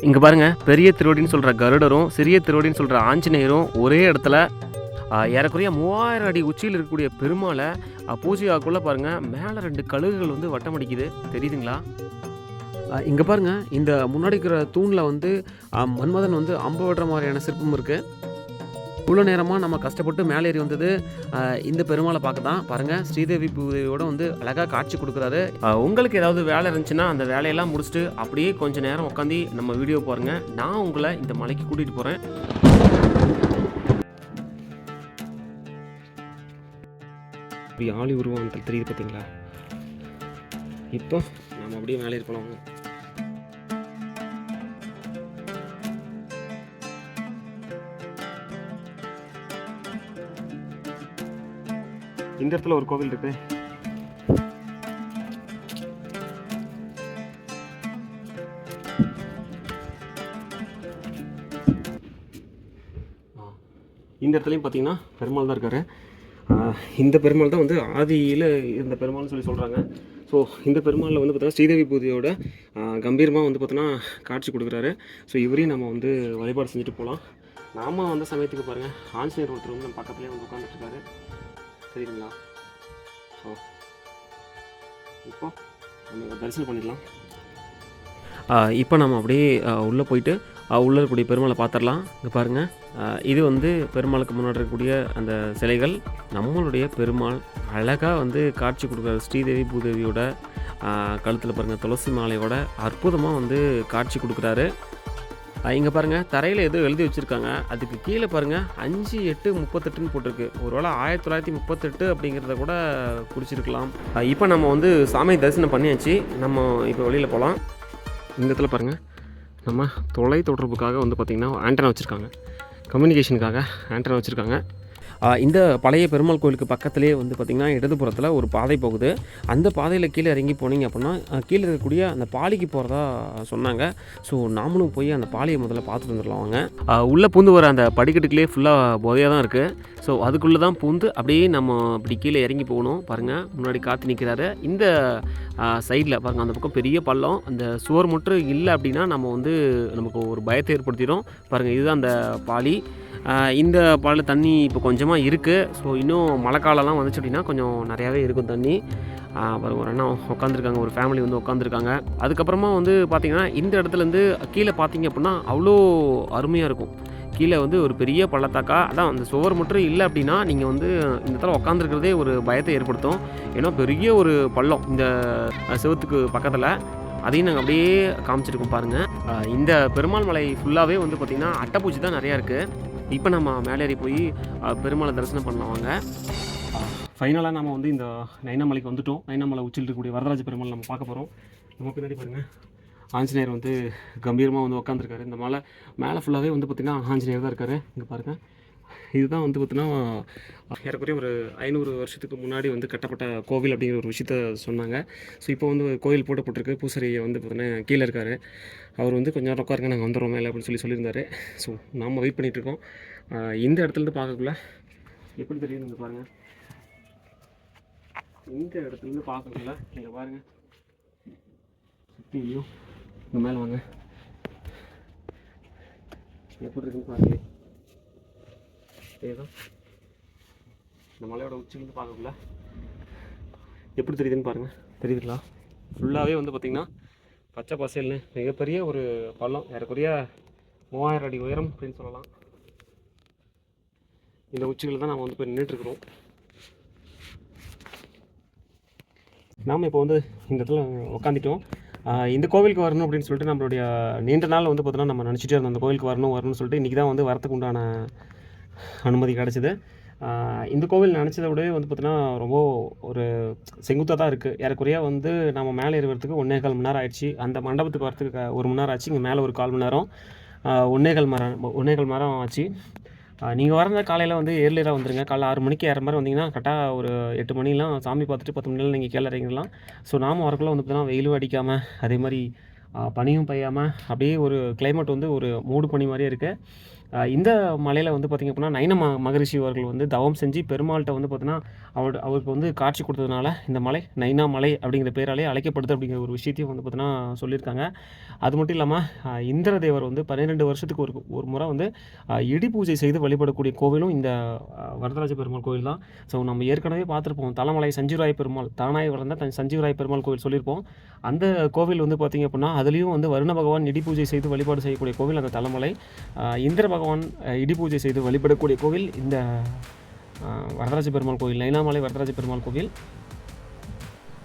இங்கே பாருங்கள் பெரிய திருவடின்னு சொல்கிற கருடரும் சிறிய திருவடின்னு சொல்கிற ஆஞ்சநேயரும் ஒரே இடத்துல ஏறக்குறைய மூவாயிரம் அடி உச்சியில் இருக்கக்கூடிய பெருமாளை பூஜையாக்குள்ளே பாருங்கள் மேலே ரெண்டு கழுகுகள் வந்து வட்டம் அடிக்குது. தெரியுதுங்களா? இங்கே பாருங்க இந்த முன்னாடி இருக்கிற தூணில் வந்து மன்மதன் வந்து அம்பு விடுற மாதிரியான சிற்பம் இருக்குது இவ்வளோ நேரமாக நம்ம கஷ்டப்பட்டு மேலே ஏறி வந்தது இந்த பெருமாளை பார்க்க தான் பாருங்கள் ஸ்ரீதேவி பூதேவியோட வந்து அழகாக காட்சி கொடுக்குறாரு. உங்களுக்கு ஏதாவது வேலை இருந்துச்சுன்னா அந்த வேலையெல்லாம் முடிச்சுட்டு அப்படியே கொஞ்ச நேரம் உட்காந்து நம்ம வீடியோ பாருங்க. நான் உங்களை இந்த மலைக்கு கூட்டிகிட்டு போகிறேன் இப்படி ஆளி உருவம் தெரியுது பார்த்தீங்களா இப்போ நம்ம அப்படியே மேலே இருக்கலாம் இந்த இடத்துல ஒரு கோவில் இருக்கு. இந்த இடத்துலையும் பார்த்தீங்கன்னா பெருமாள் தான் இருக்காரு. இந்த பெருமாள் தான் வந்து ஆதியில் இருந்த பெருமாள்னு சொல்லி சொல்கிறாங்க ஸோ இந்த பெருமாளில் வந்து பார்த்தீங்கன்னா ஸ்ரீதேவி பூஜையோட கம்பீரமாக வந்து பார்த்தோன்னா காட்சி கொடுக்குறாரு. ஸோ இவரையும் நம்ம வந்து வழிபாடு செஞ்சுட்டு போகலாம் நாம வந்த சமயத்துக்கு பாருங்கள் ஆஞ்சநேயர் ஒருத்தர் வந்து நம்ம பக்கத்துலேயே வந்து உட்காந்துட்டு சரிங்களா ஸோ இப்போ நம்ம தரிசனம் பண்ணிடலாம். இப்போ நம்ம அப்படியே உள்ளே போயிட்டு உள்ளே இருக்கக்கூடிய பெருமாளை பார்த்துடலாம். இங்கே பாருங்கள் இது வந்து பெருமாளுக்கு முன்னாடி இருக்கக்கூடிய அந்த சிலைகள். நம்மளுடைய பெருமாள் அழகாக வந்து காட்சி கொடுக்குற ஸ்ரீதேவி பூதேவியோட கழுத்தில் பாருங்கள் துளசி மாலையோட அற்புதமாக வந்து காட்சி கொடுக்குறாரு. இங்கே பாருங்கள் தரையில் ஏதோ எழுதி வச்சுருக்காங்க. அதுக்கு கீழே பாருங்கள் அஞ்சு எட்டு முப்பத்தெட்டுன்னு போட்டிருக்கு. ஒருவேளை ஆயிரத்தி தொள்ளாயிரத்தி முப்பத்தெட்டு அப்படிங்கிறத கூட குறிச்சிருக்கலாம். இப்போ நம்ம வந்து சாமி தரிசனம் பண்ணியாச்சு. நம்ம இப்போ வெளியில் போகலாம் இந்த இடத்துல பாருங்கள் நம்ம தொலை தொடர்புக்காக வந்து பார்த்திங்கன்னா ஆண்டனா வச்சுருக்காங்க. கம்யூனிகேஷனுக்காக ஆண்டனா வச்சுருக்காங்க. இந்த பழைய பெருமாள் கோயிலுக்கு பக்கத்துலேயே வந்து பார்த்திங்கன்னா இடதுபுறத்தில் ஒரு பாதை போகுது. அந்த பாதையில் கீழே இறங்கி போனீங்க அப்படின்னா கீழே இருக்கக்கூடிய அந்த பாலிக்கு போகிறதா சொன்னாங்க. ஸோ நாமளும் போய் அந்த பாலியை முதல்ல பார்த்துட்டு வந்துடலாம் வாங்க. உள்ளே பூந்து வர அந்த படிக்கட்டுக்குள்ளே ஃபுல்லாக போதையாக தான் இருக்குது ஸோ அதுக்குள்ளே தான் பூந்து அப்படியே நம்ம இப்படி கீழே இறங்கி போகணும். பாருங்கள் முன்னாடி காற்று நிற்கிறாரு இந்த சைடில் பாருங்கள் அந்த பக்கம் பெரிய பள்ளம். அந்த சுவர் மட்டும் இல்லை அப்படின்னா நம்ம வந்து நமக்கு ஒரு பயத்தை ஏற்படுத்திடும். பாருங்கள் இதுதான் அந்த பாலி. இந்த பாலில் தண்ணி இப்போ கொஞ்சமாக இருக்குது ஸோ இன்னும் மழை காலம்லாம் வந்துச்சு அப்படின்னா கொஞ்சம் நிறையாவே இருக்கும் தண்ணி. அப்புறம் ஒரு அண்ணா உட்காந்துருக்காங்க ஒரு ஃபேமிலி வந்து உட்காந்துருக்காங்க அதுக்கப்புறமா வந்து பார்த்திங்கன்னா இந்த இடத்துலேருந்து கீழே பார்த்தீங்க அப்படின்னா அவ்வளோ அருமையாக இருக்கும். கீழே வந்து ஒரு பெரிய பள்ளத்தாக்கா. அதான் அந்த சுவர் மட்டும் இல்லை அப்படின்னா நீங்கள் வந்து இந்த இடத்துல உட்காந்துருக்கிறதே ஒரு பயத்தை ஏற்படுத்தும். ஏன்னா பெரிய ஒரு பள்ளம் இந்த அஹ், செவுத்துக்கு பக்கத்தில். அதையும் நாங்கள் அப்படியே காமிச்சிருக்கோம் பாருங்கள் இந்த பெருமாள் மலை ஃபுல்லாகவே வந்து பார்த்திங்கன்னா அட்டைப்பூச்சி தான் நிறையா இருக்குது இப்போ நம்ம மேலேறி போய் பெருமாளை தரிசனம் பண்ணலாம் வாங்க. ஃபைனலாக நம்ம வந்து இந்த நைனாமலைக்கு வந்துட்டோம். நைனாமலை உச்சியில் இருக்கக்கூடிய வரதராஜ பெருமாள் நம்ம பார்க்க போகிறோம் நம்ம பின்னாடி பாருங்கள் ஆஞ்சநேயர் வந்து கம்பீரமாக வந்து உட்காந்துருக்காரு இந்த மலை மேலே ஃபுல்லாகவே வந்து பார்த்திங்கன்னா ஆஞ்சநேயர் தான் இருக்காரு. இங்கே பாருங்கள் இதுதான் வந்து பார்த்திங்கன்னா ஏறக்குறைய ஒரு ஐநூறு வருஷத்துக்கு முன்னாடி வந்து கட்டப்பட்ட கோவில் அப்படிங்கிற ஒரு விஷயத்த சொன்னாங்க. ஸோ இப்போ வந்து கோவில் போட்டப்பட்டிருக்கு பூசாரி வந்து பார்த்தீங்கன்னா கீழே இருக்கார். அவர் வந்து கொஞ்சம் நேரம் உட்காருங்க நாங்கள் வந்துடுறோம் மேலே அப்படின்னு சொல்லி சொல்லியிருந்தாரு. ஸோ நாம் வெயிட் பண்ணிகிட்ருக்கோம் இந்த இடத்துலேருந்து பார்க்கக்குள்ள எப்படி தெரியுது பாருங்கள் இந்த இடத்துலேருந்து பார்க்கக்குள்ள நீங்கள் பாருங்கள் சுற்றியும் இந்த மேலே வாங்க. எப்படி இருக்குன்னு பாருங்க. ஏதோ இந்த மலையோட உச்சிலேருந்து பார்க்கக்குள்ள. எப்படி தெரியுதுன்னு பாருங்கள் தெரியுதுங்களா? ஃபுல்லாகவே வந்து பார்த்திங்கன்னா பச்சை பசேல்னு மிகப்பெரிய ஒரு பள்ளம். ஏறக்குறைய மூவாயிரம் அடி உயரம் அப்படின்னு சொல்லலாம். இந்த உச்சிகளில் தான் நம்ம வந்து போய் நின்றுட்டுருக்குறோம் நாம் இப்போ வந்து இந்த இடத்துல உட்காந்துட்டோம் இந்த கோவிலுக்கு வரணும் அப்படின்னு சொல்லிட்டு நம்மளுடைய நீண்ட நாள் வந்து பார்த்தோன்னா நம்ம நினச்சிட்டே இருந்தோம். அந்த கோவிலுக்கு வரணும் வரணும்னு சொல்லிட்டு இன்றைக்கி தான் வந்து வரத்துக்கு உண்டான அனுமதி கிடச்சிது. இந்த கோவில் நினச்சதை விடவே வந்து பார்த்திங்கன்னா ரொம்ப ஒரு செங்குத்தாக தான் இருக்குது ஏறக்குறையாக வந்து நம்ம மேலே ஏறுவதுக்கு ஒன்றே கால் மணி நேரம் ஆயிடுச்சு. அந்த மண்டபத்துக்கு வரத்துக்கு ஒரு மணி நேரம் ஆச்சு. இங்கே மேலே ஒரு கால் மணி நேரம் ஆஹ் மரம் கால் மணி நேரம் ஒன்றே கால் மணி நேரம் ஆச்சு. நீங்கள் வரந்த காலையில் வந்து ஏர்லியராக வந்துருங்க. காலைல ஆறு மணிக்கு ஏற மாதிரி வந்தீங்கன்னா கரெக்டாக ஒரு எட்டு மணிலாம் சாமி பார்த்துட்டு பத்து மணிலாம் நீங்கள் கீழே இறங்கிடலாம். ஸோ நாம் வரக்குள்ளே வந்து பார்த்தீங்கன்னா வெயிலும் அடிக்காமல் அதே மாதிரி பனியும் பெய்யாமல் அப்படியே ஒரு கிளைமேட் வந்து ஒரு மூடு பனி மாதிரியே இருக்குது இந்த மலையில் வந்து பார்த்திங்க அப்படின்னா நைன ம மகரிஷி அவர்கள் வந்து தவம் செஞ்சு பெருமாள்கிட்ட வந்து பார்த்தீங்கன்னா அவர் அவருக்கு வந்து காட்சி கொடுத்ததுனால இந்த மலை நைனா மலை அப்படிங்கிற பேராலே அழைக்கப்படுது அப்படிங்கிற ஒரு விஷயத்தையும் வந்து பார்த்தீங்கன்னா சொல்லியிருக்காங்க. அது மட்டும் இல்லாமல் இந்திர தேவர் வந்து பன்னிரெண்டு வருஷத்துக்கு ஒரு ஒரு முறை வந்து இடி பூஜை செய்து வழிபடக்கூடிய கோவிலும் இந்த வரதராஜ பெருமாள் கோவில் தான். ஸோ நம்ம ஏற்கனவே பார்த்துருப்போம் தலமலை சஞ்சீவராய பெருமாள் தானாய் வளர்ந்த தன் சஞ்சீவராய பெருமாள் கோவில் சொல்லியிருப்போம். அந்த கோவில் வந்து பார்த்திங்க அப்படின்னா அதுலேயும் வந்து வருண பகவான் இடி பூஜை செய்து வழிபாடு செய்யக்கூடிய கோவில் அந்த தலைமலை. இந்திர பகவான் பகவான் இடி பூஜை செய்து வழிபடக்கூடிய கோவில் இந்த வரதராஜ பெருமாள் கோவில் நைனாமலை வரதராஜ பெருமாள் கோவில்.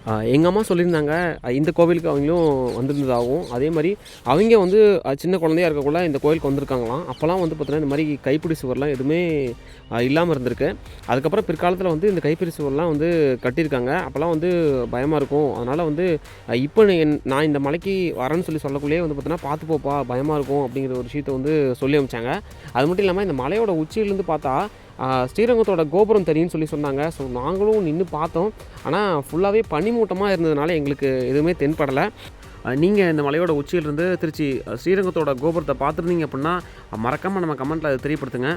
எங்கள் அம்மா சொல்லியிருந்தாங்க இந்த கோவிலுக்கு அவங்களும் வந்திருந்ததாகவும் அதே மாதிரி அவங்க வந்து சின்ன குழந்தையா இருக்கக்குள்ள இந்த கோவிலுக்கு வந்திருக்காங்களாம். அப்போல்லாம் வந்து பார்த்தீங்கன்னா இந்த மாதிரி கைப்பிடி சுவர்லாம் எதுவுமே இல்லாமல் இருந்திருக்கு. அதுக்கப்புறம் பிற்காலத்தில் வந்து இந்த கைப்பிடி சுவர்லாம் வந்து கட்டியிருக்காங்க. அப்போல்லாம் வந்து பயமாக இருக்கும். அதனால் வந்து இப்போ என்- நான் இந்த மலைக்கு வரேன்னு சொல்லி சொல்லக்குள்ளேயே வந்து பார்த்தீங்கன்னா பார்த்து போப்பா பயமாக இருக்கும் அப்படிங்கிற ஒரு விஷயத்தை வந்து சொல்லி அமிச்சாங்க அது மட்டும் இல்லாமல் இந்த மலையோட உச்சியிலேருந்து பார்த்தா ஸ்ரீரங்கத்தோட கோபுரம் தெரியும்னு சொல்லி சொன்னாங்க. ஸோ நாங்களும் நின்று பார்த்தோம். ஆனால் ஃபுல்லாகவே பனிமூட்டமாக இருந்ததுனால எங்களுக்கு எதுவுமே தென்படலை. நீங்கள் இந்த மலையோட உச்சியிலிருந்து திருச்சி ஸ்ரீரங்கத்தோட கோபுரத்தை பார்த்துருந்தீங்க அப்படின்னா மறக்காமல் நம்ம கமெண்ட்டில் அதை தெரியப்படுத்துங்க.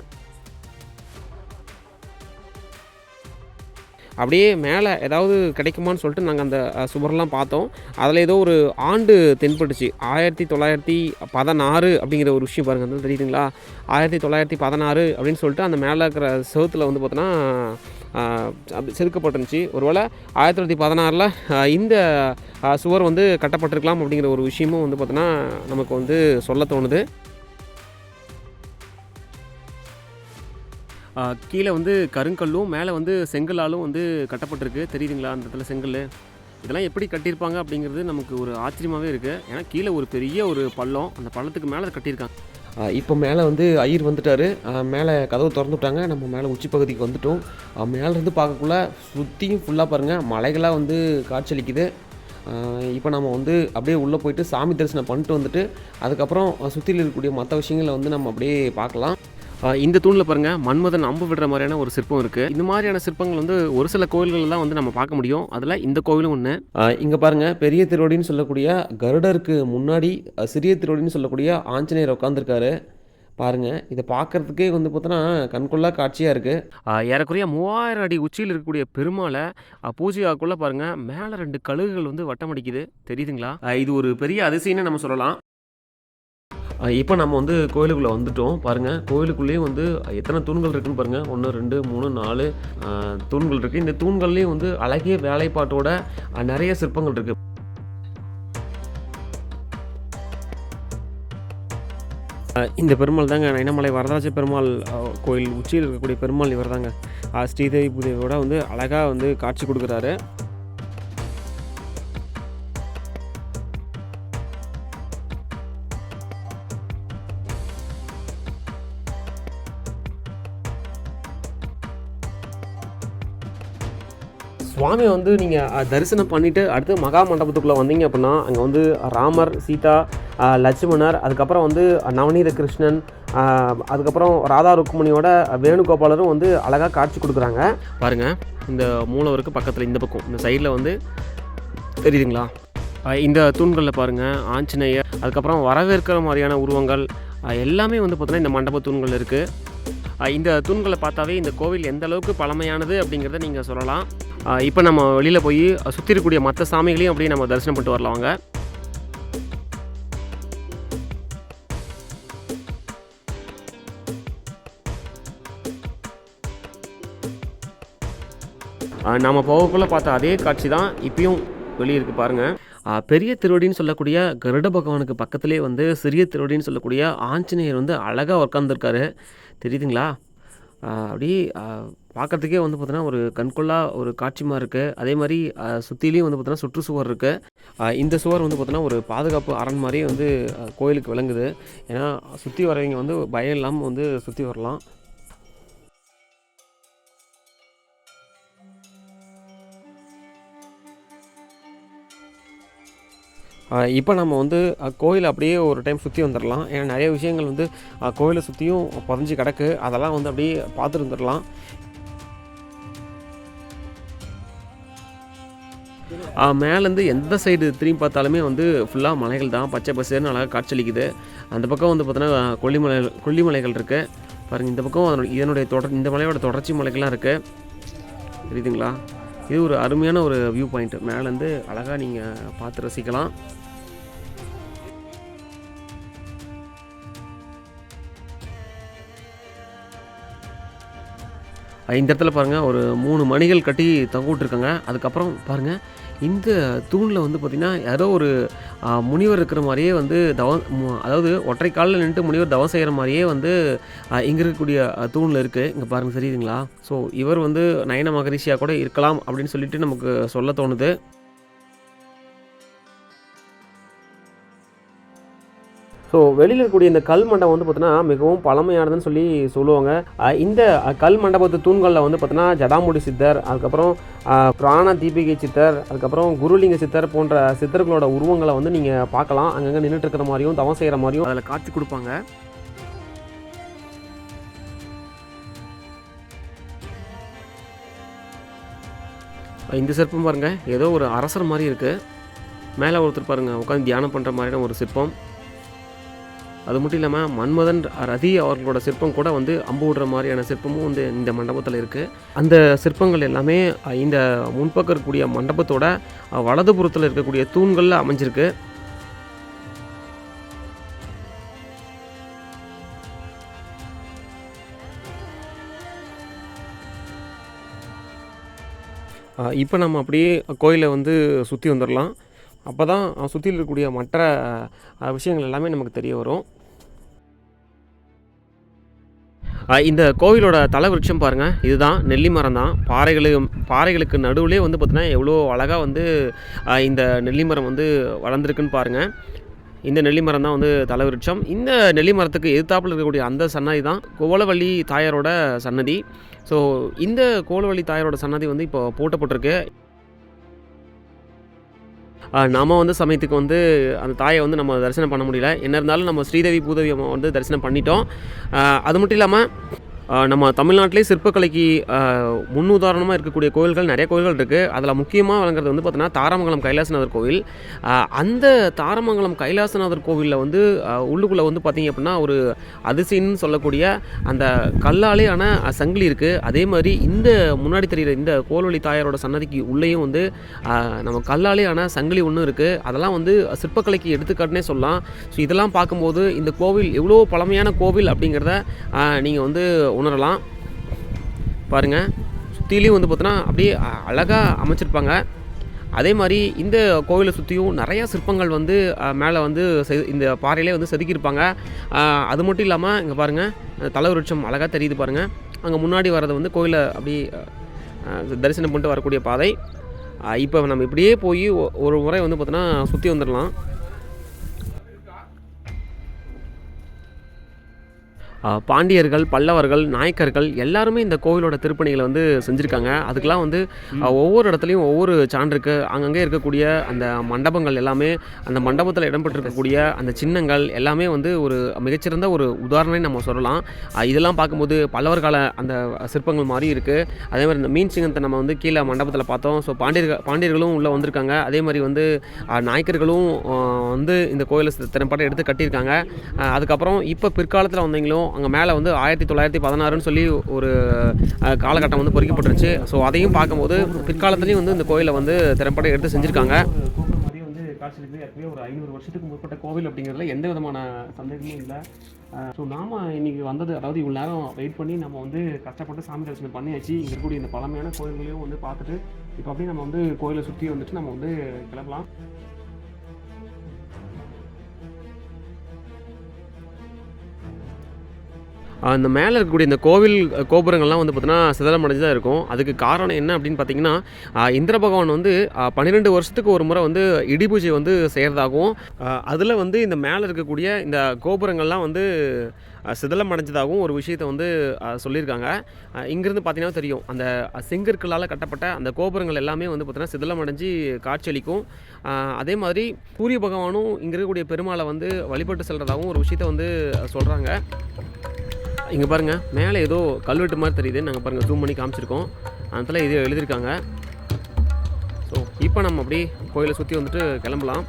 அப்படியே மேலே ஏதாவது கிடைக்குமான்னு சொல்லிட்டு நாங்கள் அந்த சுவர்லாம் பார்த்தோம். அதில் ஏதோ ஒரு ஆண்டு தென்பட்டுச்சு. ஆயிரத்தி தொள்ளாயிரத்தி பதினாறு அப்படிங்கிற ஒரு விஷயம் பாருங்கள் அது தெரியுதுங்களா? ஆயிரத்தி தொள்ளாயிரத்தி பதினாறு அப்படின்னு சொல்லிட்டு அந்த மேலே இருக்கிற செவுத்தில் வந்து பார்த்தோன்னா அப்படி செதுக்கப்பட்டிருந்துச்சு. ஒருவேளை ஆயிரத்தி தொள்ளாயிரத்தி பதினாறில் இந்த சுவர் வந்து கட்டப்பட்டிருக்கலாம் அப்படிங்கிற ஒரு விஷயமும் வந்து பார்த்தோன்னா நமக்கு வந்து சொல்ல தோணுது. கீழே வந்து கருங்கல்லும் மேலே வந்து செங்கலாலும் வந்து கட்டப்பட்டிருக்கு. தெரியுதுங்களா அந்த இடத்துல செங்கல்? இதெல்லாம் எப்படி கட்டியிருப்பாங்க அப்படிங்கிறது நமக்கு ஒரு ஆச்சரியமாகவே இருக்குது ஏன்னா கீழே ஒரு பெரிய ஒரு பள்ளம். அந்த பள்ளத்துக்கு மேலே அதை கட்டியிருக்காங்க. இப்போ மேலே வந்து ஐயர் வந்துட்டார். மேலே கதவு திறந்து விட்டாங்க நம்ம மேலே உச்சி பகுதிக்கு வந்துட்டோம். மேலேருந்து பார்க்கக்குள்ள சுற்றியும் ஃபுல்லாக பாருங்கள் மலைகளாக வந்து காட்சியளிக்குது. இப்போ நம்ம வந்து அப்படியே உள்ளே போயிட்டு சாமி தரிசனம் பண்ணிட்டு வந்துட்டு அதுக்கப்புறம் சுற்றியில் இருக்கக்கூடிய மற்ற விஷயங்களை வந்து நம்ம அப்படியே பார்க்கலாம். இந்த தூணில் பாருங்கள் மன்மதன் அம்பு விடுற மாதிரியான ஒரு சிற்பம் இருக்குது இந்த மாதிரியான சிற்பங்கள் வந்து ஒரு சில கோயில்கள் தான் வந்து நம்ம பார்க்க முடியும். அதில் இந்த கோவிலும் ஒன்று இங்கே பாருங்கள் பெரிய திருவடின்னு சொல்லக்கூடிய கருடருக்கு முன்னாடி சிறிய திருவடின்னு சொல்லக்கூடிய ஆஞ்சநேயர் உட்காந்துருக்காரு பாருங்கள் இதை பார்க்குறதுக்கே வந்து பார்த்தோன்னா கண்கொள்ளா காட்சியாக இருக்குது ஏறக்குறைய மூவாயிரம் அடி உச்சியில் இருக்கக்கூடிய பெருமாளை அஹ், பூஜை ஆக்குள்ள பாருங்கள் மேலே ரெண்டு கழுகுகள் வந்து வட்டம் அடிக்குது தெரியுதுங்களா இது ஒரு பெரிய அதிசயம்னு நம்ம சொல்லலாம். இப்போ நம்ம வந்து கோயிலுக்குள்ளே வந்துட்டோம். பாருங்கள் கோயிலுக்குள்ளேயும் வந்து எத்தனை தூண்கள் இருக்குன்னு பாருங்கள் ஒன்று ரெண்டு மூணு நாலு தூண்கள் இருக்குது இந்த தூண்கள்லேயும் வந்து அழகிய வேலைப்பாட்டோட நிறைய சிற்பங்கள் இருக்குது இந்த பெருமாள் தாங்க நைனமலை வரதராஜ பெருமாள் கோயில் உச்சியில் இருக்கக்கூடிய பெருமாள் இவர் தாங்க ஸ்ரீதேவி பூதேவியோட வந்து அழகாக வந்து காட்சி கொடுக்குறாரு. சுவாமியை வந்து நீங்கள் தரிசனம் பண்ணிவிட்டு அடுத்து மகா மண்டபத்துக்குள்ளே வந்தீங்க அப்படின்னா அங்கே வந்து ராமர் சீதா லட்சுமணர் அதுக்கப்புறம் வந்து நவநீத கிருஷ்ணன் அதுக்கப்புறம் ராதா ருக்மணியோட வேணுகோபாலரும் வந்து அழகாக காட்சி கொடுக்குறாங்க. பாருங்கள் இந்த மூலவருக்கு பக்கத்தில் இந்த பக்கம் இந்த சைடில் வந்து தெரியுதுங்களா? இந்த தூண்களில் பாருங்கள் ஆஞ்சநேயர் அதுக்கப்புறம் வரவேற்கிற மாதிரியான உருவங்கள் எல்லாமே வந்து பார்த்திங்கன்னா இந்த மண்டப தூண்கள் இருக்குது இந்த தூண்களை பார்த்தாவே இந்த கோவில் எந்த அளவுக்கு பழமையானது அப்படிங்கிறத நீங்கள் சொல்லலாம். இப்போ நம்ம வெளியில் போய் சுற்றி இருக்கக்கூடிய மற்ற சாமிகளையும் அப்படியே நம்ம தரிசனம் பண்ணிட்டு வரலாம் அவங்க நாம் போகக்குள்ளே பார்த்த அதே காட்சி தான் இப்பயும் வெளியே இருக்குது பாருங்கள் பெரிய திருவடின்னு சொல்லக்கூடிய கருட பகவானுக்கு பக்கத்துலேயே வந்து சிறிய திருவடின்னு சொல்லக்கூடிய ஆஞ்சநேயர் வந்து அழகாக உட்காந்துருக்காரு தெரியுதுங்களா? அப்படியே பார்க்குறதுக்கே வந்து பார்த்தோன்னா ஒரு கண்கொள்ளா ஒரு காட்சிமாக இருக்குது அதே மாதிரி சுற்றிலையும் வந்து பார்த்தோன்னா சுற்றுச்சுவர் இருக்குது இந்த சுவர் வந்து பார்த்தோன்னா ஒரு பாதுகாப்பு அரண் மாதிரி வந்து கோயிலுக்கு விளங்குது. ஏன்னா சுற்றி வரவங்க வந்து பயம் இல்லாமல் வந்து சுற்றி வரலாம். இப்போ நம்ம வந்து கோயிலை அப்படியே ஒரு டைம் சுற்றி வந்துடலாம் ஏன்னா நிறைய விஷயங்கள் வந்து கோயிலை சுற்றியும் புதஞ்சு கிடக்கு. அதெல்லாம் வந்து அப்படியே பார்த்துட்டு வந்துடலாம் மேலேருந்து எந்த சைடு திரும்பி பார்த்தாலுமே வந்து ஃபுல்லாக மலைகள் தான். பச்சை பசேர்னு அழகாக காட்சியளிக்குது. அந்த பக்கம் வந்து பார்த்தோன்னா கொல்லிமலை கொல்லிமலைகள் இருக்குது பாருங்கள் இந்த பக்கம் அதனுடைய இதனுடைய தொடர் இந்த மலையோட தொடர்ச்சி மலைகள்லாம் இருக்குது தெரியுதுங்களா? இது ஒரு அருமையான ஒரு வியூ பாயிண்ட் மேலேருந்து அழகாக நீங்கள் பார்த்து ரசிக்கலாம். இந்த இடத்துல பாருங்கள் ஒரு மூணு மணிகள் கட்டி தொங்க விட்டுருக்காங்க அதுக்கப்புறம் பாருங்கள் இந்த தூணில் வந்து பார்த்திங்கன்னா ஏதோ ஒரு முனிவர் இருக்கிற மாதிரியே வந்து தவம் மு- அதாவது ஒற்றை காலில் நின்றுட்டு முனிவர் தவம் செய்கிற மாதிரியே வந்து இங்கே இருக்கக்கூடிய தூணில் இருக்குது இங்கே பாருங்கள் சரிங்களா? ஸோ இவர் வந்து நயன மகரிஷியாக கூட இருக்கலாம் அப்படின்னு சொல்லிட்டு நமக்கு சொல்ல தோணுது. ஸோ வெளியில் இருக்கக்கூடிய இந்த கல் மண்டபம் வந்து பார்த்தீங்கன்னா மிகவும் பழமையானதுன்னு சொல்லி சொல்லுவாங்க. இந்த கல் மண்டபத்து தூண்களில் வந்து பார்த்தீங்கன்னா ஜடாமுடி சித்தர் அதுக்கப்புறம் பிராண தீபிகை சித்தர் அதுக்கப்புறம் குருலிங்க சித்தர் போன்ற சித்தர்களோட உருவங்களை வந்து நீங்கள் பார்க்கலாம். அங்கங்கே நின்றுட்டு இருக்கிற மாதிரியும் தவம் செய்கிற மாதிரியும் அதில் காட்சி கொடுப்பாங்க. இந்த சிற்பம் பாருங்கள் ஏதோ ஒரு அரசர் மாதிரி இருக்குது மேலே ஒருத்தர் பாருங்க உட்காந்து தியானம் பண்ணுற மாதிரியான ஒரு சிற்பம். அது மட்டும் இல்லாமல் மன்மதன் ரதி அவர்களோட சிற்பம் கூட வந்து அம்பு விடுற மாதிரியான சிற்பமும் வந்து இந்த மண்டபத்தில் இருக்குது அந்த சிற்பங்கள் எல்லாமே இந்த முன்பக்கம் இருக்கக்கூடிய மண்டபத்தோட வலதுபுறத்தில் இருக்கக்கூடிய தூண்களில் அமைஞ்சிருக்கு. இப்போ நம்ம அப்படியே கோயிலை வந்து சுற்றி வந்துடலாம் அப்போ தான் சுற்றியில் இருக்கக்கூடிய மற்ற விஷயங்கள் எல்லாமே நமக்கு தெரிய வரும். இந்த கோவிலோட தலைவிருட்சம் பாருங்கள் இதுதான் நெல்லி மரம் தான். பாறைகளு பாறைகளுக்கு நடுவுலே வந்து பார்த்திங்கன்னா எவ்வளோ அழகாக வந்து இந்த நெல்லி மரம் வந்து வளர்ந்துருக்குன்னு பாருங்கள் இந்த நெல்லி மரம் தான் வந்து தலைவிருட்சம் இந்த நெல்லி மரத்துக்கு எதிர்த்தாப்பில் இருக்கக்கூடிய அந்த சன்னதி தான் கோவலவள்ளி தாயாரோட சன்னதி. ஸோ இந்த கோவலவள்ளி தாயாரோட சன்னதி வந்து இப்போ போட்டப்பட்டிருக்கு. நம்ம வந்து சமயத்துக்கு வந்து அந்த தாயை வந்து நம்ம தரிசனம் பண்ண முடியல. என்ன இருந்தாலும் நம்ம ஸ்ரீதேவி பூதேவி அம்மா வந்து தரிசனம் பண்ணிட்டோம். அது மட்டும் இல்லாமல் நம்ம தமிழ்நாட்டிலே சிற்பக்கலைக்கு முன்னுதாரணமாக இருக்கக்கூடிய கோயில்கள் நிறைய கோயில்கள் இருக்குது அதில் முக்கியமாக வழங்குறது வந்து பார்த்தீங்கன்னா தாரமங்கலம் கைலாசநாதர் கோவில். அந்த தாரமங்கலம் கைலாசநாதர் கோவிலில் வந்து உள்ளுக்குள்ளே வந்து பார்த்தீங்க அப்படின்னா ஒரு அதிசயம்னு சொல்லக்கூடிய அந்த கல்லாலேயான சங்கிலி இருக்குது அதே மாதிரி இந்த முன்னாடி தெரிகிற இந்த கோல்வழி தாயாரோட சன்னதிக்கு உள்ளேயும் வந்து நம்ம கல்லாலேயான சங்கிலி ஒன்று இருக்குது அதெல்லாம் வந்து சிற்பக்கலைக்கு எடுத்துக்காட்டுனே சொல்லலாம். ஸோ இதெல்லாம் பார்க்கும்போது இந்த கோவில் எவ்வளோ பழமையான கோவில் அப்படிங்கிறத நீங்கள் வந்து உணரலாம். பாருங்கள் சுற்றிலையும் வந்து பார்த்தோன்னா அப்படியே அழகாக அமைச்சிருப்பாங்க. அதே மாதிரி இந்த கோவிலை சுற்றியும் நிறையா சிற்பங்கள் வந்து மேலே வந்து செ- இந்த பாறையிலே வந்து செதுக்கியிருப்பாங்க. அது மட்டும் இல்லாமல் இங்கே பாருங்கள் தலைவருட்சம் அழகாக தெரியுது பாருங்கள் அங்கே முன்னாடி வர்றது வந்து கோயிலை அப்படி தரிசனம் பண்ணிட்டு வரக்கூடிய பாதை. இப்போ நம்ம இப்படியே போய் ஒரு முறை வந்து பார்த்தோன்னா சுற்றி வந்துடலாம் பாண்டியர்கள் பல்லவர்கள் நாயக்கர்கள் எல்லாருமே இந்த கோவிலோட திருப்பணிகளை வந்து செஞ்சுருக்காங்க. அதுக்கெல்லாம் வந்து ஒவ்வொரு இடத்துலையும் ஒவ்வொரு சான்று இருக்கு. அங்கங்கே இருக்கக்கூடிய அந்த மண்டபங்கள் எல்லாமே அந்த மண்டபத்தில் இடம்பெற்றிருக்கக்கூடிய அந்த சின்னங்கள் எல்லாமே வந்து ஒரு மிகச்சிறந்த ஒரு உதாரணம் நம்ம சொல்லலாம். இதெல்லாம் பார்க்கும்போது பல்லவர் கால அந்த சிற்பங்கள் மாதிரி இருக்குது அதே மாதிரி இந்த மீன் சிங்கத்தை நம்ம வந்து கீழே மண்டபத்தில் பார்த்தோம். ஸோ பாண்டியர்கள் பாண்டியர்களும் உள்ளே வந்திருக்காங்க. அதே மாதிரி வந்து நாயக்கர்களும் வந்து இந்த கோயிலை திறம்பட எடுத்து கட்டியிருக்காங்க. அதுக்கப்புறம் இப்போ பிற்காலத்தில் வந்தீங்களும் அங்கே மேலே வந்து ஆயிரத்தி தொள்ளாயிரத்தி பதினாறுன்னு சொல்லி ஒரு காலகட்டம் வந்து பொறிக்கப்பட்டுருச்சு. ஸோ அதையும் பார்க்கும்போது பிற்காலத்துலேயும் வந்து இந்த கோயிலை வந்து திறம்பட எடுத்து செஞ்சுருக்காங்க. கோபுரம் வந்து ஏற்கனவே ஒரு ஐநூறு வருஷத்துக்கு முற்பட்ட கோவில் அப்படிங்கிறதுல எந்த விதமான சந்தேகமும் இல்லை ஸோ நாம் இன்னைக்கு வந்தது அதாவது இவ்வளோ நேரம் வெயிட் பண்ணி நம்ம வந்து கஷ்டப்பட்டு சாமி தரிசனம் பண்ணியாச்சு இங்கே இருக்கக்கூடிய இந்த பழமையான கோயில்களையும் வந்து பார்த்துட்டு இப்போ அப்படியே நம்ம வந்து கோயிலை சுற்றி வந்துட்டு நம்ம வந்து கிளம்பலாம். அந்த மேலே இருக்கக்கூடிய இந்த கோவில் கோபுரங்கள்லாம் வந்து பார்த்தீங்கன்னா சிதலமடைஞ்சு தான் இருக்கும். அதுக்கு காரணம் என்ன அப்படின்னு பார்த்தீங்கன்னா இந்திர பகவான் வந்து பன்னிரெண்டு வருஷத்துக்கு ஒரு முறை வந்து இடி பூஜை வந்து செய்கிறதாகவும் அதில் வந்து இந்த மேலே இருக்கக்கூடிய இந்த கோபுரங்கள்லாம் வந்து சிதலம் அடைஞ்சதாகவும் ஒரு விஷயத்தை வந்து சொல்லியிருக்காங்க. இங்கேருந்து பார்த்தீங்கன்னா தெரியும். அந்த செங்கற்களால் கட்டப்பட்ட அந்த கோபுரங்கள் எல்லாமே வந்து பார்த்திங்கன்னா சிதலம் அடைஞ்சு காட்சியளிக்கும் அதே மாதிரி சூரிய பகவானும் இங்கே இருக்கக்கூடிய பெருமாளை வந்து வழிபட்டு செல்கிறதாகவும் ஒரு விஷயத்தை வந்து சொல்கிறாங்க இங்கே பாருங்கள் மேலே ஏதோ கல்வெட்டு மாதிரி தெரியுது. நாங்கள் பாருங்கள் ஜூம் பண்ணி காமிச்சிருக்கோம். அதில் இது எழுதியிருக்காங்க. ஸோ இப்போ நம்ம அப்படி கோயிலை சுற்றி வந்துட்டு கிளம்பலாம்.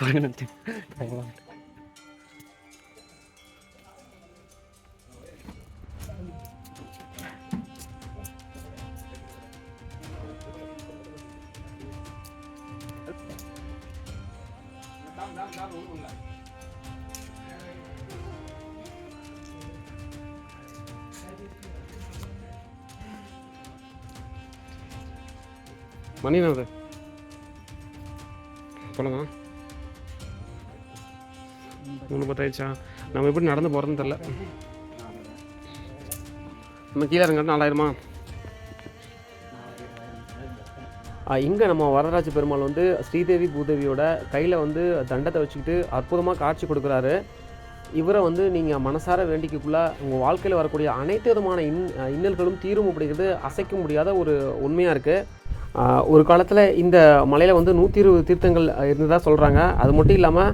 கோயில் மணி என்னது சொல்லுங்க. மூணு பத்தாயிடுச்சா நம்ம எப்படி நடந்து போகிறோன்னு தெரில நம்ம கீழே இறங்க நாலாயிரமா? இங்கே நம்ம வரராஜ பெருமாள் வந்து ஸ்ரீதேவி பூதேவியோட கையில் வந்து தண்டத்தை வச்சுக்கிட்டு அற்புதமாக காட்சி கொடுக்குறாரு. இவரை வந்து நீங்கள் மனசார வேண்டிக்கக்குள்ள உங்கள் வாழ்க்கையில் வரக்கூடிய அனைத்து விதமான இன் இன்னல்களும் தீரும் அப்படிங்கிறது அசைக்க முடியாத ஒரு உண்மையாக இருக்குது ஒரு காலத்தில் இந்த மலையில் வந்து நூற்றி இருபது தீர்த்தங்கள் இருந்ததாக சொல்கிறாங்க அது மட்டும் இல்லாமல்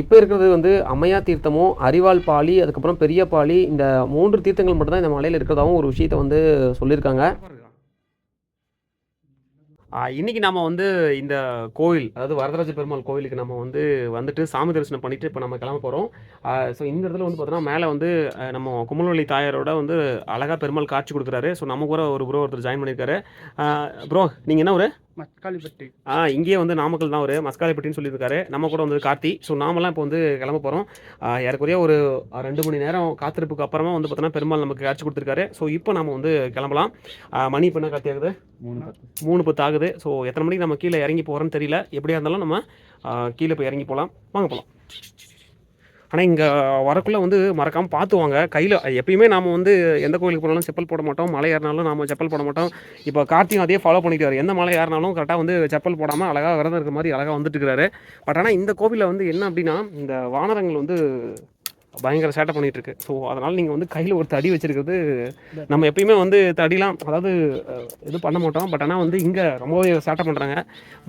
இப்போ இருக்கிறது வந்து அம்மையா தீர்த்தமும் அரிவாள் பாலி அதுக்கப்புறம் பெரிய பாலி இந்த மூன்று தீர்த்தங்கள் மட்டும்தான் இந்த மலையில் இருக்கிறதாகவும் ஒரு விஷயத்தை வந்து சொல்லியிருக்காங்க. இன்றைக்கி நம்ம வந்து இந்த கோவில் அதாவது வரதராஜ பெருமாள் கோவிலுக்கு நம்ம வந்து வந்துட்டு சாமி தரிசனம் பண்ணிவிட்டு இப்போ நம்ம கிளம்ப போகிறோம் ஸோ இந்த இடத்துல வந்து பார்த்தோன்னா மேலே வந்து நம்ம குமலவள்ளி தாயாரோட வந்து அழகாக பெருமாள் காட்சி கொடுக்குறாரு. ஸோ நம்ம கூட ஒரு ப்ரோ ஒருத்தர் ஜாயின் பண்ணியிருக்காரு ப்ரோ நீங்கள் என்ன ஒரு மக்காளிப்பட்டி ஆ இங்கேயே வந்து நாமக்கல் தான் ஒரு மஸ்காலிப்பட்டின்னு சொல்லியிருக்காரு. நம்ம கூட வந்து கார்த்தி. ஸோ நாமெல்லாம் இப்போ வந்து கிளம்ப போகிறோம் ஏறக்குறைய ஒரு ரெண்டு மணி நேரம் காத்திருப்புக்கு அப்புறமா வந்து பார்த்தோன்னா பெருமாள் நமக்கு காட்சி கொடுத்துருக்காரு. ஸோ இப்போ நம்ம வந்து கிளம்பலாம். மணி இப்போ என்ன கார்த்தி ஆகுது? மூணு பத்து. மூணு பத்து ஆகுது. ஸோ எத்தனை மணிக்கு நம்ம கீழே இறங்கி போகிறோன்னு தெரியல. எப்படியா இருந்தாலும் நம்ம கீழே போய் இறங்கி போகலாம் வாங்க போகலாம் ஆனால் இங்கே வரக்குள்ளே வந்து மறக்காமல் பார்த்துவாங்க கையில் எப்பயுமே நாம் வந்து எந்த கோயிலுக்கு போனாலும் செப்பல் போட மாட்டோம். மலை ஏறினாலும் நாம் செப்பல் போட மாட்டோம். இப்போ கார்த்தியும் அதே ஃபாலோ பண்ணிட்டு எந்த மலை ஏறினாலும் கரெக்டாக வந்து செப்பல் போடாமல் அழகாக விரதம் இருக்கிற மாதிரி அழகாக வந்துட்டு இருக்கிறாரு. பட் ஆனால் இந்த கோவிலில் வந்து என்ன அப்படின்னா இந்த வானரங்கள் வந்து பயங்கர சேட்டை பண்ணிட்டு இருக்கு ஸோ அதனால் நீங்கள் வந்து கையில் ஒரு தடி வச்சிருக்கிறது நம்ம எப்பயுமே வந்து தடிலாம் அதாவது இது பண்ண மாட்டோம். பட் ஆனால் வந்து இங்கே ரொம்பவே சேட்டை பண்ணுறாங்க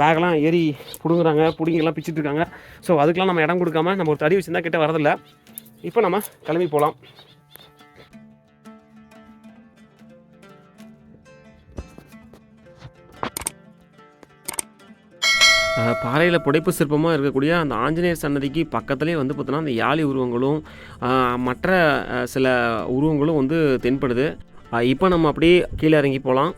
பேக்கெல்லாம் ஏறி பிடுங்குறாங்க பிடுங்கிலாம் பிச்சுட்டு இருக்காங்க. ஸோ அதுக்கெலாம் நம்ம இடம் கொடுக்காம நம்ம ஒரு தடி வச்சுருந்தா கிட்ட வரதில்ல. இப்போ நம்ம கிளம்பி போகலாம் பாறையில் புடைப்பு சிற்பமாக இருக்கக்கூடிய அந்த ஆஞ்சநேயர் சன்னதிக்கு பக்கத்துலேயே வந்து பார்த்தோன்னா அந்த யாழி உருவங்களும் மற்ற சில உருவங்களும் வந்து தென்படுது. இப்போ நம்ம அப்படியே கீழே இறங்கி போகலாம்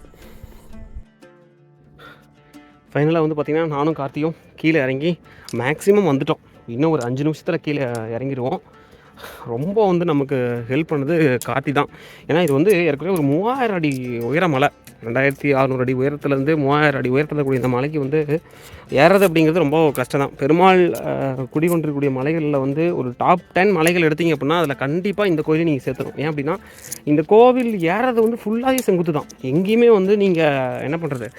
ஃபைனலாக வந்து பார்த்திங்கன்னா நானும் கார்த்தியும் கீழே இறங்கி மேக்ஸிமம் வந்துட்டோம். இன்னும் ஒரு அஞ்சு நிமிஷத்தில் கீழே இறங்கிடுவோம் ரொம்ப வந்து நமக்கு ஹெல்ப் பண்ணது கார்த்தி தான். ஏன்னா இது வந்து ஏற்கனவே ஒரு மூவாயிரம் அடி உயர மலை. ரெண்டாயிரத்தி அறநூறு அடி உயரத்துலேருந்து மூவாயிரம் அடி உயரத்தில் கூடிய இந்த மலைக்கு வந்து ஏறது அப்படிங்கிறது ரொம்ப கஷ்டம் தான் பெருமாள் குடிகொண்டிருக்கக்கூடிய மலைகளில் வந்து ஒரு டாப் டென் மலைகள் எடுத்தீங்க அப்படின்னா அதில் கண்டிப்பாக இந்த கோயிலை நீங்கள் சேர்த்துணும். ஏன் அப்படின்னா இந்த கோவில் ஏறது வந்து ஃபுல்லாகவே செங்குத்து தான். எங்கேயுமே வந்து நீங்கள் என்ன பண்ணுறது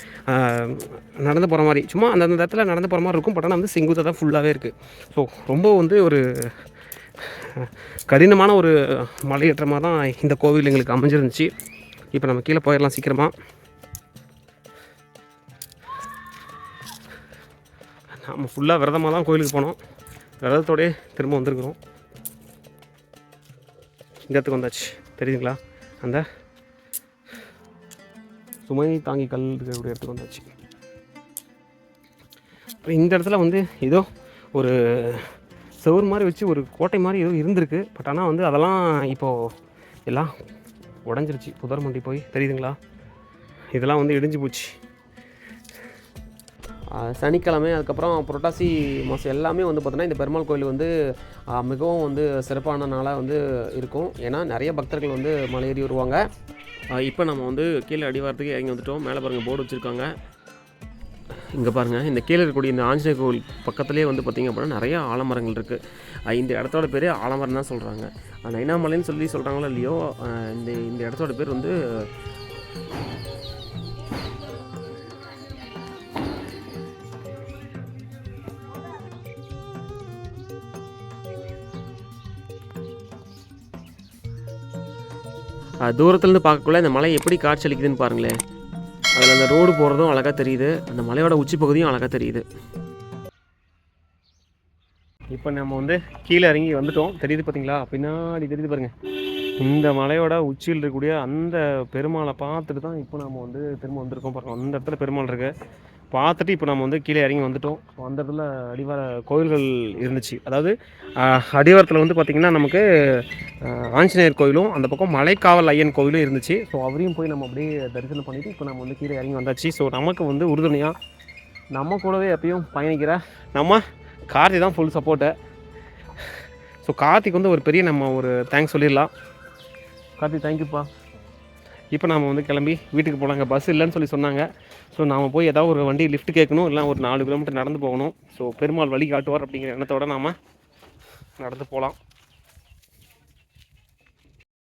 நடந்து போகிற மாதிரி. சும்மா அந்தந்த இடத்துல நடந்து போகிற மாதிரி இருக்கும் பட் ஆனால் வந்து செங்குத்தாக தான் ஃபுல்லாகவே இருக்குது ஸோ ரொம்ப வந்து ஒரு கடினமான ஒரு மலையேற்றமாக தான் இந்த கோவில் எங்களுக்கு அமைஞ்சிருந்துச்சு. இப்போ நம்ம கீழே போயிடலாம் சீக்கிரமாக நம்ம ஃபுல்லாக விரதமாக தான் கோயிலுக்கு போனோம். விரதத்தோடே திரும்ப வந்திருக்கிறோம். இந்த இடத்துக்கு வந்தாச்சு. தெரியுதுங்களா? அந்த சுமை தாங்கி கல் இருக்கக்கூடிய இடத்துக்கு வந்தாச்சு. இந்த இடத்துல வந்து ஏதோ ஒரு செவர் மாதிரி வச்சு ஒரு கோட்டை மாதிரி ஏதோ இருந்திருக்கு. பட் ஆனால் வந்து அதெல்லாம் இப்போது எல்லாம் உடஞ்சிருச்சு. புதர் மண்டி போய். தெரியுதுங்களா? இதெல்லாம் வந்து இடிஞ்சு போச்சு. சனிக்கிழமை அதுக்கப்புறம் புரட்டாசி மாதம் எல்லாமே வந்து பார்த்தோன்னா இந்த பெருமாள் கோயில் வந்து மிகவும் வந்து சிறப்பான நாளாக வந்து இருக்கும். ஏன்னா நிறைய பக்தர்கள் வந்து மலையேறி வருவாங்க. இப்போ நம்ம வந்து கீழே அடிவாரத்துக்கு இறங்கி வந்துட்டோம். மேலே பாருங்கள் போர்டு வச்சுருக்காங்க. இங்கே பாருங்கள் இந்த கீழே இருக்கக்கூடிய இந்த ஆஞ்சநேய கோவில் பக்கத்துலேயே வந்து பார்த்திங்க அப்படின்னா நிறைய ஆலமரங்கள் இருக்குது இந்த இடத்தோட பேர் ஆலமரம் தான் சொல்கிறாங்க நைனாமலைன்னு சொல்லி சொல்கிறாங்களோ இல்லையோ இந்த இந்த இடத்தோட பேர் வந்து தூரத்துலேருந்து பார்க்கக்குள்ள இந்த மலை எப்படி காட்சி அளிக்குதுன்னு பாருங்களேன். அதில் அந்த ரோடு போகிறதும் அழகாக தெரியுது. அந்த மலையோட உச்சி பகுதியும் அழகாக தெரியுது. இப்போ நம்ம வந்து கீழே இறங்கி வந்துட்டோம். தெரியுது பார்த்தீங்களா பின்னாடி தெரியுது பாருங்க. இந்த மலையோட உச்சியில் இருக்கக்கூடிய அந்த பெருமாளை பார்த்துட்டு தான் இப்போ நம்ம வந்து திரும்ப வந்திருக்கோம் பாருங்க. அந்த இடத்துல பெருமாள் இருக்குது பார்த்துட்டு இப்போ நம்ம வந்து கீழே இறங்கி வந்துட்டோம். ஸோ அந்த இடத்துல அடிவார கோயில்கள் இருந்துச்சு. அதாவது அடிவாரத்தில் வந்து பார்த்திங்கன்னா நமக்கு ஆஞ்சநேயர் கோயிலும் அந்த பக்கம் மலைக்காவல் ஐயன் கோயிலும் இருந்துச்சு. ஸோ அவரையும் போய் நம்ம அப்படியே தரிசனம் பண்ணிவிட்டு இப்போ நம்ம வந்து கீழே இறங்கி வந்தாச்சு. ஸோ நமக்கு வந்து உறுதுணையாக நம்ம கூடவே எப்பயும் பயணிக்கிற நம்ம கார்த்தி தான் ஃபுல் சப்போர்ட்டு ஸோ கார்த்திக் வந்து ஒரு பெரிய நம்ம ஒரு தேங்க்ஸ் சொல்லிடலாம். கார்த்தி தேங்க்யூப்பா இப்போ நாம் வந்து கிளம்பி வீட்டுக்கு போனாங்க பஸ் இல்லைன்னு சொல்லி சொன்னாங்க. ஸோ நாம் போய் ஏதாவது ஒரு வண்டி லிஃப்ட் கேட்கணும். இல்லை ஒரு நாலு கிலோமீட்டர் நடந்து போகணும். ஸோ பெருமாள் வழி காட்டுவார் அப்படிங்கிற எண்ணத்தோட நாம் நடந்து போகலாம்